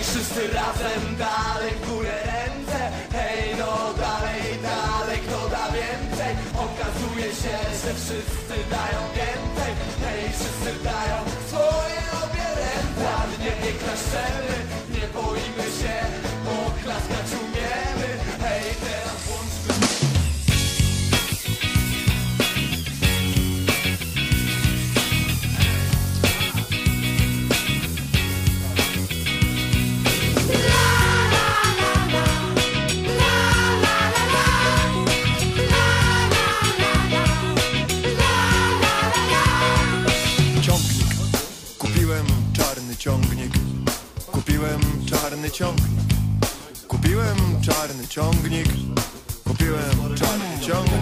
Hej, wszyscy razem, dalej w górę ręce. Hej, no dalej, dalej, kto da więcej? Okazuje się, że wszyscy dają więcej. Hej, wszyscy dają swoje obie ręce. Ładnie, nie klaszczemy, ciągnik. Kupiłem czarny ciągnik. Kupiłem czarny ciągnik. Kupiłem czarny ciągnik.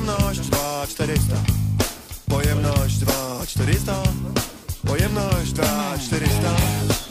Pojemność 2400 Pojemność 2400 Pojemność 2400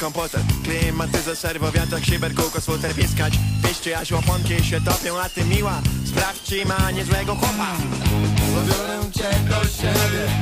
skóry i komputer Klimatyzer, serwo, wiatrak, szyber, kółko, słoter, piskać Piszcie, aż łaponki się topią, a ty miła. Sprawdź, ma niezłego chłopa. Zabiorę cię do siebie